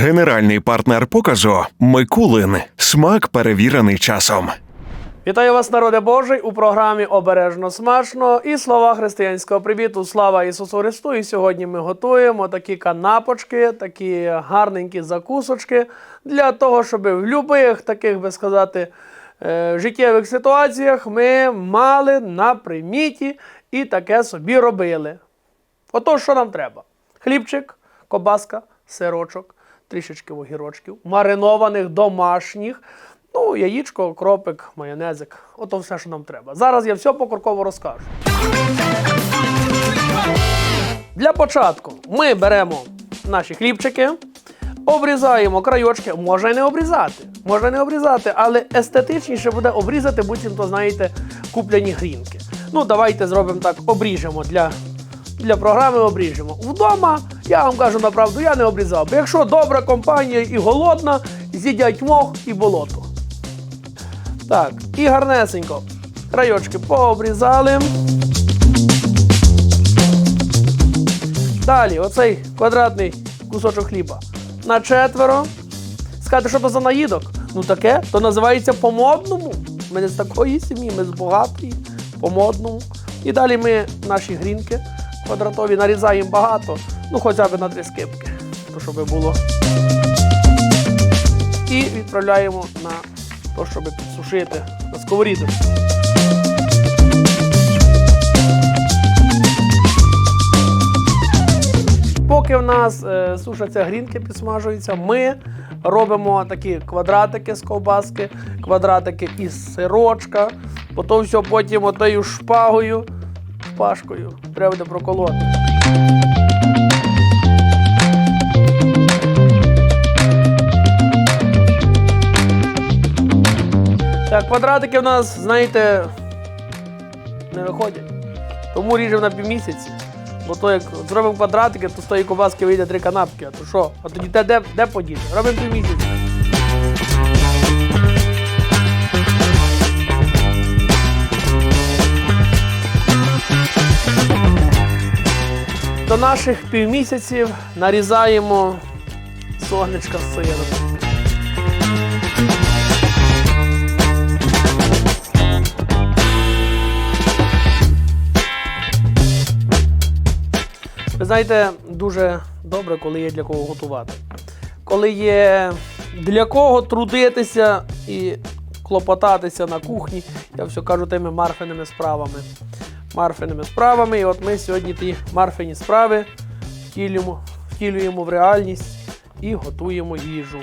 Генеральний партнер показу Микулин. Смак перевірений часом. Вітаю вас, народе Божий, у програмі Обережно смачно і слова християнського привіту. Слава Ісусу Христу! І сьогодні ми готуємо такі канапочки, такі гарненькі закусочки для того, щоб в будь-яких таких, би сказати, е, життєвих ситуаціях ми мали на приміті і таке собі робили. Отож, що нам треба? Хлібчик, кобаска, сирочок, трішечки огірочків, маринованих домашніх, ну, яєчко, кропик, майонезик. Ото все, що нам треба. Зараз я все покроково розкажу. Для початку ми беремо наші хлібчики, обрізаємо крайочки, можна не обрізати. Можна і не обрізати, але естетичніше буде обрізати, буцімто, знаєте, куплені грінки. Ну, давайте зробимо так, обріжемо для, для програми обріжемо. Вдома, я вам кажу направду, я не обрізав. Бо якщо добра компанія і голодна, з'їдять мох і болото. Так, і гарнесенько. Крайочки пообрізали. Далі, оцей квадратний кусочок хліба на четверо. Сказати, що то за наїдок? Ну таке, то називається по-модному. Ми не з такої сім'ї, ми з багатої, по-модному. І далі ми наші грінки квадратові нарізаємо багато, ну хоча б на три скипки, щоб було. І відправляємо на те, щоб підсушити на сковорідку. Поки в нас е, сушаться грінки, підсмажуються, ми робимо такі квадратики з ковбаски, квадратики із сирочка, потім все потім отою шпагою, шпажкою треба проколоти. Так, квадратики в нас, знаєте, не виходять. Тому ріжемо на півмісяці. Бо то як зробимо квадратики, то з тої ковбаски вийде три канапки. А то що? А тоді те де, де подіти? Робимо півмісяці. До наших півмісяців нарізаємо сонечка з сиром. Знаєте, дуже добре, коли є для кого готувати. Коли є для кого трудитися і клопотатися на кухні, я все кажу тими марфиними справами. Марфиними справами. І от ми сьогодні ті марфині справи втілюємо, втілюємо в реальність і готуємо їжу.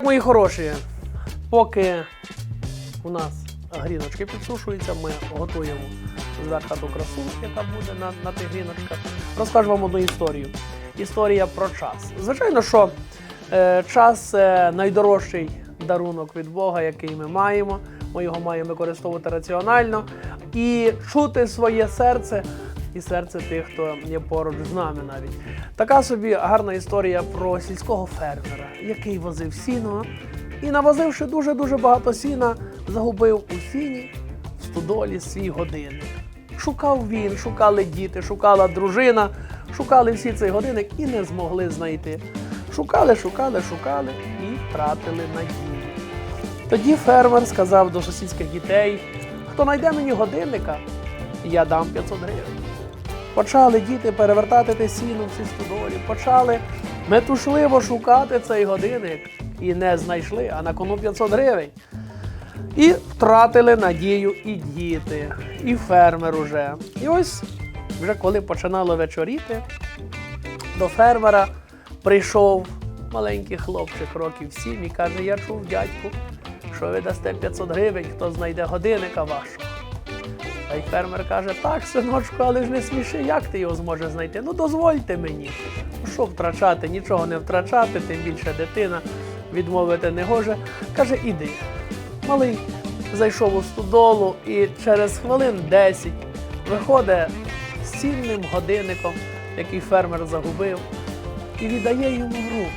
Мої хороші, поки у нас гріночки підсушуються, ми готуємо зверху ту красу, яка буде на, на тих гріночках. Розкажу вам одну історію. Історія про час. Звичайно, що е, час це найдорожчий дарунок від Бога, який ми маємо. Ми його маємо використовувати раціонально і чути своє серце і серце тих, хто є поруч з нами навіть. Така собі гарна історія про сільського фермера, який возив сіно і, навозивши дуже-дуже багато сіна, загубив у сіні в стодолі свій годинник. Шукав він, шукали діти, шукала дружина, шукали всі цей годинник і не змогли знайти. Шукали, шукали, шукали і втратили надію. Тоді фермер сказав до сусідських дітей: хто знайде мені годинника, я дам 500 гривень. Почали діти перевертати те сіно в цій стодолі, почали метушливо шукати цей годинник і не знайшли, а на кону 500 гривень. І втратили надію і діти, і фермер уже. І ось вже коли починало вечоріти, до фермера прийшов маленький хлопчик років сім і каже: Я чув, дядьку, що ви дасте 500 гривень, хто знайде годинника вашого. Та й фермер каже, так, синочку, але ж не сміши, як ти його зможеш знайти? Ну дозвольте мені. Ну що втрачати, нічого не втрачати, тим більше дитина відмовити не гоже. Каже, іди. Малий зайшов у стодолу і через хвилин 10 виходить з цінним годинником, який фермер загубив, і віддає йому в руки.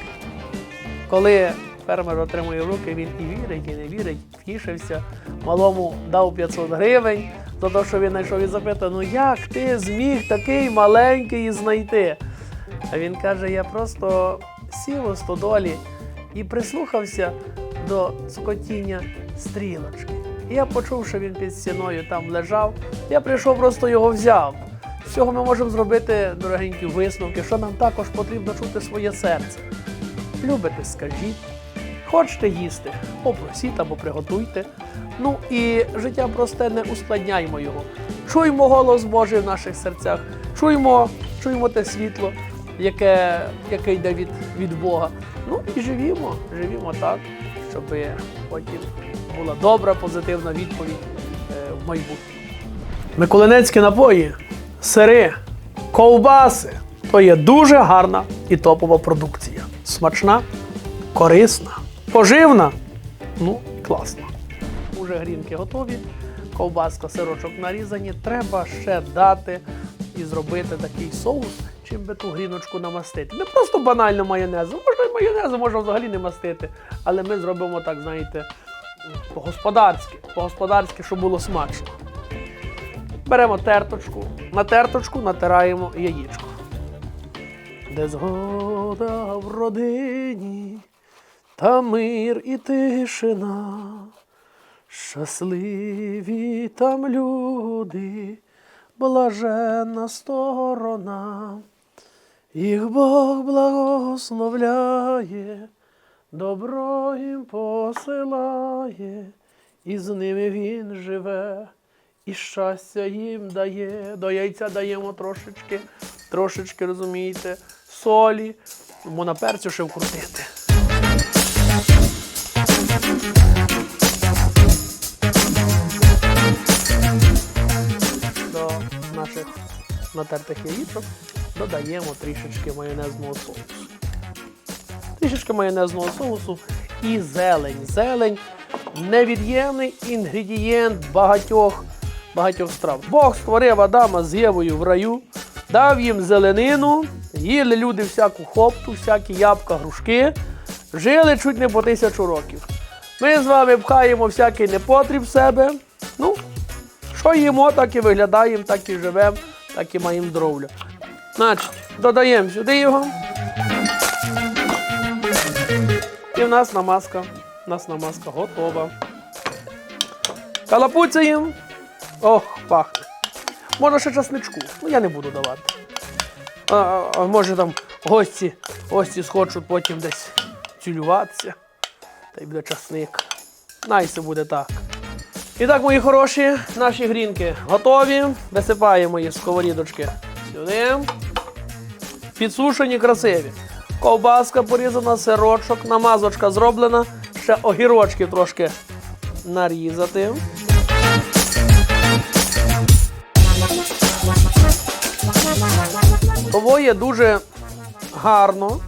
Коли фермер отримує в руки, він і вірить, і не вірить, втішився. Малому дав 500 гривень, те, що він знайшов і запитує, ну як ти зміг такий маленький знайти? А він каже: я просто сів у стодолі і прислухався до скотіння стрілочки. І я почув, що він під стіною там лежав. Я прийшов, просто його взяв. З цього ми можемо зробити дорогенькі висновки, що нам також потрібно чути своє серце. Любите, скажіть. Хочете їсти, попросіть або приготуйте. Ну і життя просте не ускладняймо його. Чуймо голос Божий в наших серцях, чуймо, чуймо те світло, яке, яке йде від, від Бога. Ну і живімо, живімо так, щоб потім була добра, позитивна відповідь е, в майбутньому. Миколинецькі напої, сири, ковбаси то є дуже гарна і топова продукція. Смачна, корисна, поживна, ну класна. Уже грінки готові, ковбаска, сирочок нарізані. Треба ще дати і зробити такий соус, чим би ту гріночку намастити. Не просто банально майонезом, можна і майонезом, можна взагалі не мастити. Але ми зробимо так, знаєте, по-господарськи, по-господарськи, щоб було смачно. Беремо терточку, на терточку натираємо яєчко. Де згода в родині, та мир і тишина, щасливі там люди, блаженна сторона, їх Бог благословляє, добро їм посилає, і з ними він живе, і щастя їм дає. До яйця даємо трошечки, трошечки, розумієте, солі, можна перцю ще вкрутити. Натертих яєчок додаємо трішечки майонезного соусу. Трішечки майонезного соусу і зелень. Зелень невід'ємний інгредієнт багатьох, багатьох страв. Бог створив Адама з Євою в раю, дав їм зеленину, їли люди всяку хопту, всякі ябка, грушки, жили чуть не по тисячу років. Ми з вами пхаємо всякий непотріб себе. Ну, що їмо, так і виглядаємо, так і живемо, так і маємо здоров'я. Значить, додаємо сюди його. І в нас намазка. У нас намазка готова. Калапуцяємо. Ох, пахне. Можна ще часничку. Ну я не буду давати. А може там гості, гості схочуть потім десь цілюватися. Та й буде часник. Найсе буде так. І так, мої хороші, наші грінки готові. Висипаємо їх з сковорідочки сюди. Підсушені, красиві. Ковбаска порізана, сирочок, намазочка зроблена. Ще огірочки трошки нарізати. Того є дуже гарно,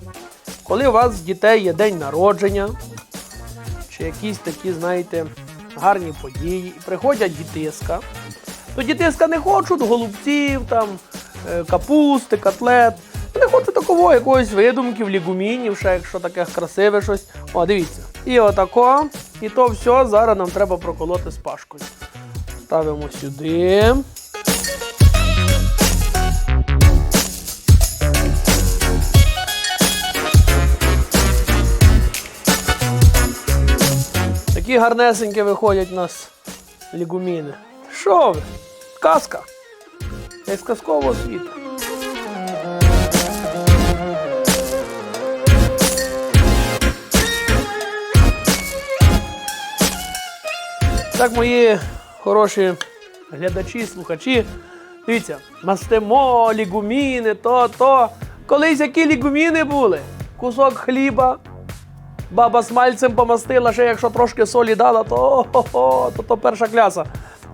коли у вас з дітей є день народження, чи якісь такі, знаєте, гарні події, і приходять дітиска. То дітиска не хочуть голубців, там, е, капусти, котлет. Вони хочуть такого якогось видумків, лігумінів, ще якщо таке красиве щось. О, дивіться. І отако. І то все зараз нам треба проколоти з пашкою. Ставимо сюди. Такі гарнесенькі виходять у нас лігуміни. Що ви? Казка. Я з казкового світу. Так, мої хороші глядачі, слухачі. Дивіться, мастимо, лігуміни, то, то. Колись які лігуміни були? Кусок хліба, Баба смальцем помастила, ще якщо трошки солі дала, то о-хо-хо, то, то перша кляса.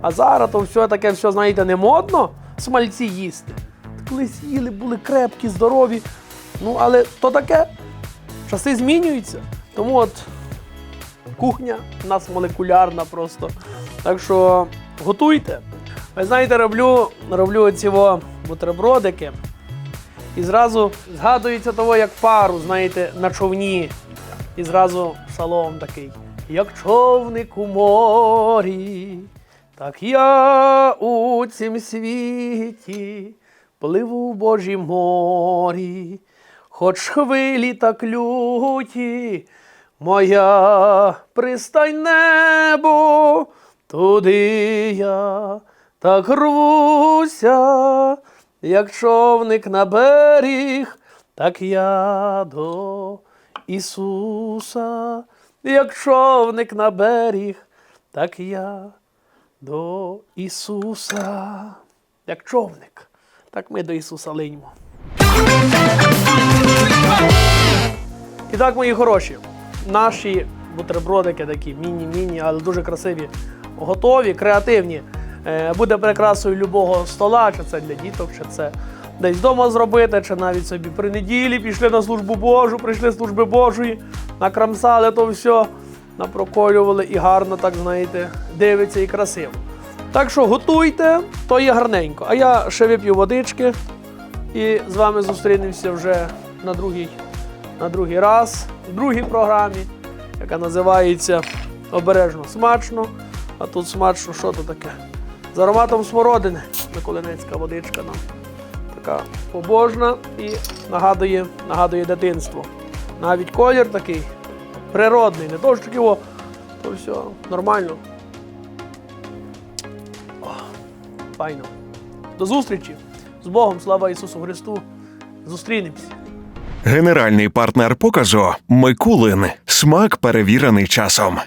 А зараз то все таке, все, знаєте, не модно смальці їсти. Колись їли, були крепкі, здорові. Ну, але то таке. Часи змінюються. Тому от кухня у нас молекулярна просто. Так що готуйте. Ви знаєте, роблю, роблю во бутербродики. І зразу згадується того, як пару, знаєте, на човні. І зразу псалом такий. Як човник у морі, Так я у цім світі пливу в Божім морі, хоч хвилі так люті, моя пристань небо, туди я так рвуся, як човник на берег, так я до Ісуса, як човник на берег, так я до Ісуса. Як човник, так ми до Ісуса линьмо. І так, мої хороші, наші бутербродики такі міні-міні, але дуже красиві, готові, креативні. Е, Буде прикрасою любого стола, чи це для діток, чи це десь вдома зробити, чи навіть собі при неділі пішли на службу Божу, прийшли з служби Божої, накрамсали то все, напроколювали і гарно, так знаєте, дивиться і красиво. Так що готуйте, то є гарненько. А я ще вип'ю водички і з вами зустрінемося вже на другий, на другий раз, в другій програмі, яка називається Обережно смачно. А тут смачно, що то таке? З ароматом смородини. Миколинецька водичка нам така побожна і нагадує, нагадує дитинство. Навіть колір такий природний, не то що таке, о, то все нормально. О, Файно. До зустрічі. З Богом, слава Ісусу Христу. Зустрінемось. Генеральний партнер показу Микулин. Смак перевірений часом.